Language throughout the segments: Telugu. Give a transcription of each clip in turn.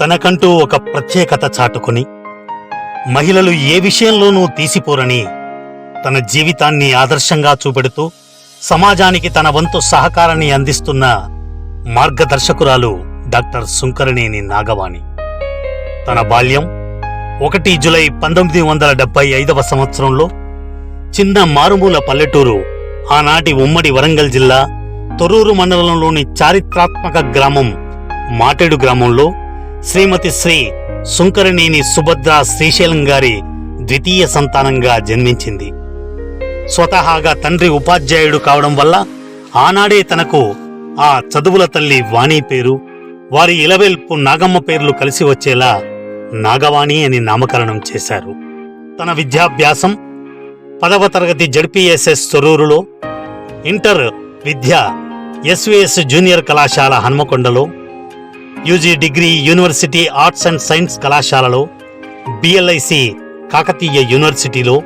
తనకంటూ ఒక ప్రత్యేకత చాటుకుని మహిళలు ఏ విషయంలోనూ తీసిపోరని తన జీవితాన్ని ఆదర్శంగా చూపెడుతూ సమాజానికి తన వంతు సహకారాన్ని అందిస్తున్న మార్గదర్శకురాలు డాక్టర్ సుంకరనేని నాగవాణి. తన బాల్యం ఒకటి జులై పంతొమ్మిది వందల డెబ్బై ఐదవ సంవత్సరంలో చిన్న మారుమూల పల్లెటూరు ఆనాటి ఉమ్మడి వరంగల్ జిల్లా తొర్రూరు మండలంలోని చారిత్రాత్మక గ్రామం మాటేడు గ్రామంలో శ్రీమతి శ్రీ సుంకరనేని సుభద్ర శ్రీశైలం గారి ద్వితీయ సంతానంగా జన్మించింది. స్వతహాగా తండ్రి ఉపాధ్యాయుడు కావడం వల్ల ఆనాడే తనకు ఆ చదువుల తల్లి వాణి పేరు వారి ఇలవెల్పు నాగమ్మ పేర్లు కలిసి వచ్చేలా నాగవాణి అని నామకరణం చేశారు. తన విద్యాభ్యాసం పదవ తరగతి జడ్పీఎస్ఎస్ తొర్రూరులో ఇంటర్ విద్య ఎస్విఎస్ జూనియర్ కళాశాల హన్మకొండలో UG degree university arts and science కళాశాలలో బిఎల్ఐసి కాకతీయ యూనివర్సిటీలో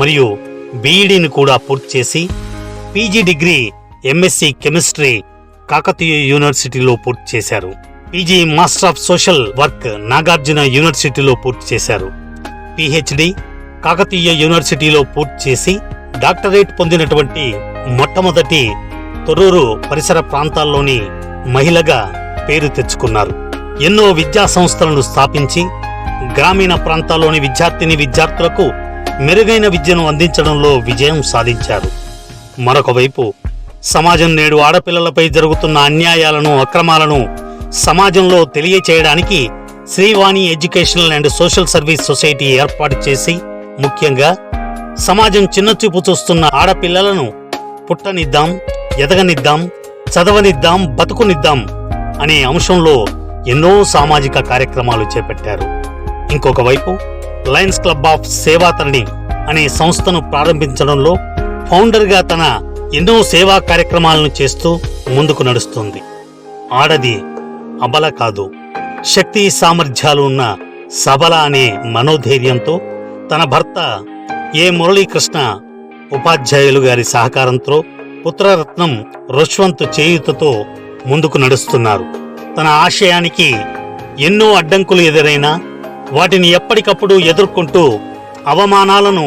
మరియు బీఈడీని కూడా పూర్తి చేసి PG degree MSc chemistry Kakatiya యూనివర్సిటీలో పూర్తి చేశారు. PG master of social work Nagarjuna యూనివర్సిటీలో పూర్తి చేశారు. పిహెచ్డి కాకతీయ యూనివర్సిటీలో పూర్తి చేసి డాక్టరేట్ పొందినటువంటి మొట్టమొదటి తొర్రూరు పరిసర ప్రాంతాల్లోని మహిళగా పేరు తెచ్చుకున్నారు. ఎన్నో విద్యా సంస్థలను స్థాపించి గ్రామీణ ప్రాంతాల్లోని విద్యార్థిని విద్యార్థులకు మెరుగైన విద్యను అందించడంలో విజయం సాధించారు. మరొకవైపు సమాజం నేడు ఆడపిల్లలపై జరుగుతున్న అన్యాయాలను అక్రమాలను సమాజంలో తెలియచేయడానికి Srivani educational and social service society ఏర్పాటు చేసి ముఖ్యంగా సమాజం చిన్నచూపు చూస్తున్న ఆడపిల్లలను పుట్టనిద్దాం ఎదగనిద్దాం చదవనిద్దాం బతుకునిద్దాం అనే అంశంలో ఎన్నో సామాజిక కార్యక్రమాలు చేపట్టారు. ఇంకొక వైపు లయన్స్ క్లబ్ ఆఫ్ సేవాతరణి అనే సంస్థను ప్రారంభించడంలో ఫౌండర్గా తన ఎన్నో సేవా కార్యక్రమాలను చేస్తూ ముందుకు నడుస్తుంది. ఆడది అబల కాదు శక్తి సామర్థ్యాలు ఉన్న సబల అనే మనోధైర్యంతో తన భర్త ఏ మురళీకృష్ణ ఉపాధ్యాయులు గారి సహకారంతో పుత్రరత్నం రుష్వంత్ చేయుతతో ముందుకు నడుస్తున్నారు. తన ఆశయానికి ఎన్నో అడ్డంకులు ఎదురైనా వాటిని ఎప్పటికప్పుడు ఎదుర్కొంటూ అవమానాలను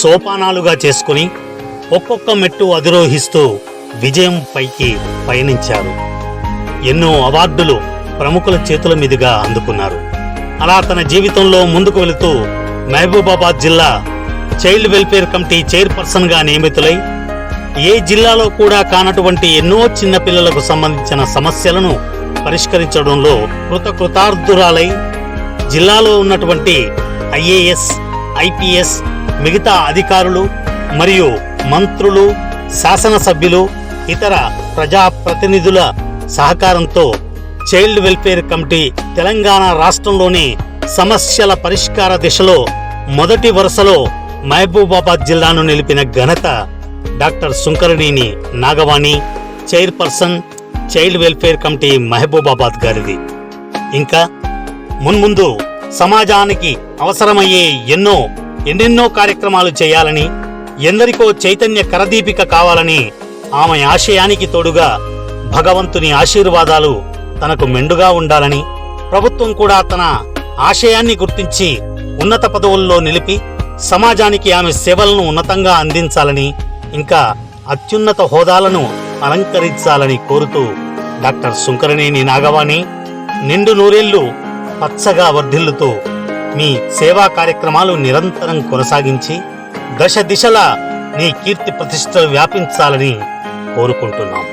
సోపానాలుగా చేసుకుని ఒక్కొక్క మెట్టు అధిరోహిస్తూ విజయం పైకి పయనించారు. ఎన్నో అవార్డులు ప్రముఖుల చేతుల మీదుగా అందుకున్నారు. అలా తన జీవితంలో ముందుకు వెళుతూ మహబూబాబాద్ జిల్లా చైల్డ్ వెల్ఫేర్ కమిటీ చైర్పర్సన్గా నియమితులై ఏ జిల్లాలో కూడా కానటువంటి ఎన్నో చిన్నపిల్లలకు సంబంధించిన సమస్యలను పరిష్కరించడంలో కృతకృతార్థురాలై జిల్లాలో ఉన్నటువంటి ఐఏఎస్ ఐపీఎస్ మిగతా అధికారులు మరియు మంత్రులు శాసనసభ్యులు ఇతర ప్రజాప్రతినిధుల సహకారంతో చైల్డ్ వెల్ఫేర్ కమిటీ తెలంగాణ రాష్ట్రంలోని సమస్యల పరిష్కార దిశలో మొదటి వరుసలో మహబూబాబాద్ జిల్లాను నిలిపిన ఘనత doctor Sunkaraneni Nagavani chairperson child welfare committee Mahabubabad గారిది. ఇంకా మున్ముందు సమాజానికి అవసరమయ్యే ఎన్నో ఎన్నెన్నో కార్యక్రమాలు చేయాలని ఎందరికో చైతన్య కరదీపిక కావాలని ఆమె ఆశయానికి తోడుగా భగవంతుని ఆశీర్వాదాలు తనకు మెండుగా ఉండాలని ప్రభుత్వం కూడా తన ఆశయాన్ని గుర్తించి ఉన్నత పదవుల్లో నిలిపి సమాజానికి ఆమె సేవలను ఉన్నతంగా అందించాలని ఇంకా అత్యున్నత హోదాలను అలంకరించాలని కోరుతూ డాక్టర్ శుంకరనేని నాగవాణి నిండు నూరేళ్ళు పచ్చగా వర్ధిల్లుతూ మీ సేవా కార్యక్రమాలు నిరంతరం కొనసాగించి దశ దిశలా నీ కీర్తి ప్రతిష్టలు వ్యాపించాలని కోరుకుంటున్నాం.